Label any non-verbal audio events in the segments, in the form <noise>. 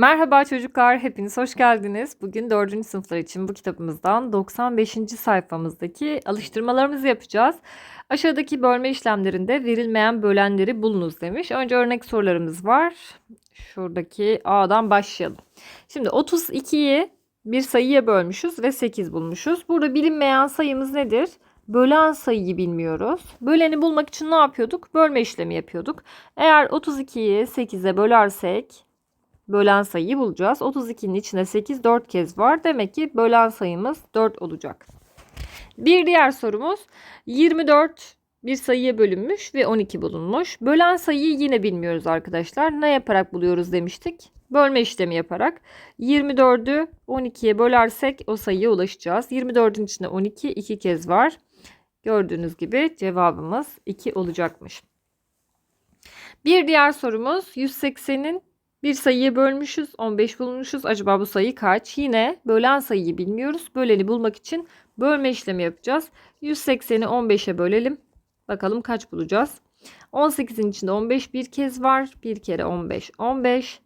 Merhaba çocuklar, hepiniz hoş geldiniz. Bugün 4. sınıflar için bu kitabımızdan 95. sayfamızdaki alıştırmalarımızı yapacağız. Aşağıdaki bölme işlemlerinde verilmeyen bölenleri bulunuz demiş. Önce örnek sorularımız var. Şuradaki A'dan başlayalım. Şimdi 32'yi bir sayıya bölmüşüz ve 8 bulmuşuz. Burada bilinmeyen sayımız nedir? Bölen sayıyı bilmiyoruz. Böleni bulmak için ne yapıyorduk? Bölme işlemi yapıyorduk. Eğer 32'yi 8'e bölersek bölen sayıyı bulacağız. 32'nin içinde 8 4 kez var. Demek ki bölen sayımız 4 olacak. Bir diğer sorumuz 24 bir sayıya bölünmüş ve 12 bulunmuş. Bölen sayıyı yine bilmiyoruz arkadaşlar. Ne yaparak buluyoruz demiştik? Bölme işlemi yaparak 24'ü 12'ye bölersek o sayıya ulaşacağız. 24'ün içinde 12 iki kez var. Gördüğünüz gibi cevabımız 2 olacakmış. Bir diğer sorumuz 180'in bir sayıya bölmüşüz. 15 bulmuşuz. Acaba bu sayı kaç? Yine bölen sayıyı bilmiyoruz. Böleni bulmak için bölme işlemi yapacağız. 180'i 15'e bölelim. Bakalım kaç bulacağız? 18'in içinde 15 bir kez var. Bir kere 15 15.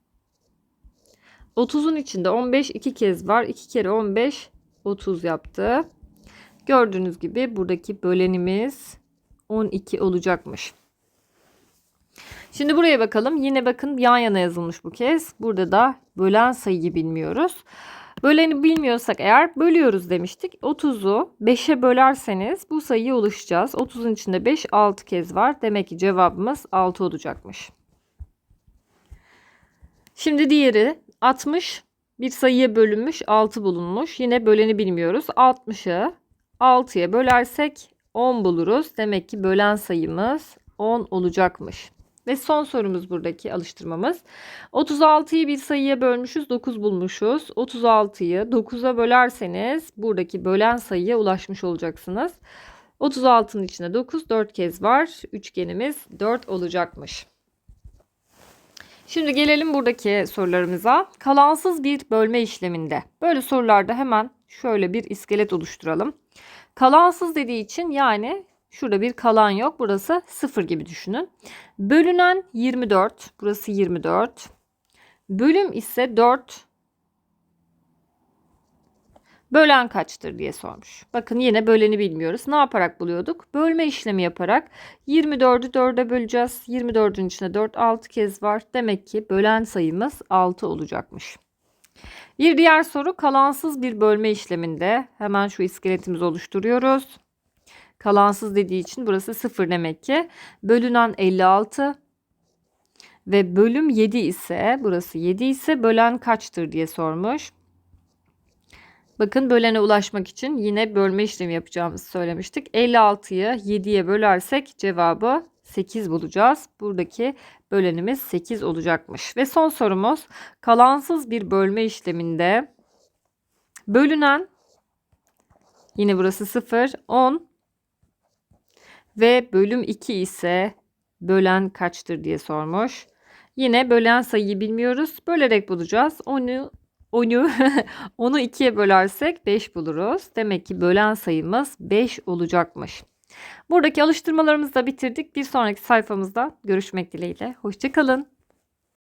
30'un içinde 15 iki kez var. 2 kere 15 30 yaptı. Gördüğünüz gibi buradaki bölenimiz 12 olacakmış. Şimdi buraya bakalım. Yine bakın yan yana yazılmış bu kez. Burada da bölen sayıyı bilmiyoruz. Böleni bilmiyorsak eğer bölüyoruz demiştik. 30'u 5'e bölerseniz bu sayıya ulaşacağız. 30'un içinde 5 6 kez var. Demek ki cevabımız 6 olacakmış. Şimdi diğeri 60 bir sayıya bölünmüş 6 bulunmuş. Yine böleni bilmiyoruz. 60'ı 6'ya bölersek 10 buluruz. Demek ki bölen sayımız 10 olacakmış. Ve son sorumuz buradaki alıştırmamız. 36'yı bir sayıya bölmüşüz 9 bulmuşuz. 36'yı 9'a bölerseniz buradaki bölen sayıya ulaşmış olacaksınız. 36'nın içinde 9 4 kez var. Üçgenimiz 4 olacakmış. Şimdi gelelim buradaki sorularımıza. Kalansız bir bölme işleminde. Böyle sorularda hemen şöyle bir iskelet oluşturalım. Kalansız dediği için yani Şurada bir kalan yok. Burası 0 gibi düşünün. Bölünen 24. Burası 24. Bölüm ise 4. Bölen kaçtır diye sormuş. Bakın yine böleni bilmiyoruz. Ne yaparak buluyorduk? Bölme işlemi yaparak 24'ü 4'e böleceğiz. 24'ün içinde 4 6 kez var. Demek ki bölen sayımız 6 olacakmış. Bir diğer soru kalansız bir bölme işleminde hemen şu iskeletimizi oluşturuyoruz. Kalansız dediği için burası 0 demek ki. Bölünen 56 ve bölüm 7 ise burası 7 ise bölen kaçtır diye sormuş. Bakın bölene ulaşmak için yine bölme işlemi yapacağımızı söylemiştik. 56'yı 7'ye bölersek cevabı 8 bulacağız. Buradaki bölenimiz 8 olacakmış. Ve son sorumuz kalansız bir bölme işleminde bölünen yine burası 0 10 ve bölüm 2 ise bölen kaçtır diye sormuş. Yine bölen sayıyı bilmiyoruz. Bölerek bulacağız. Onu onu <laughs> onu 2'ye bölersek 5 buluruz. Demek ki bölen sayımız 5 olacakmış. Buradaki alıştırmalarımızı da bitirdik. Bir sonraki sayfamızda görüşmek dileğiyle. Hoşçakalın.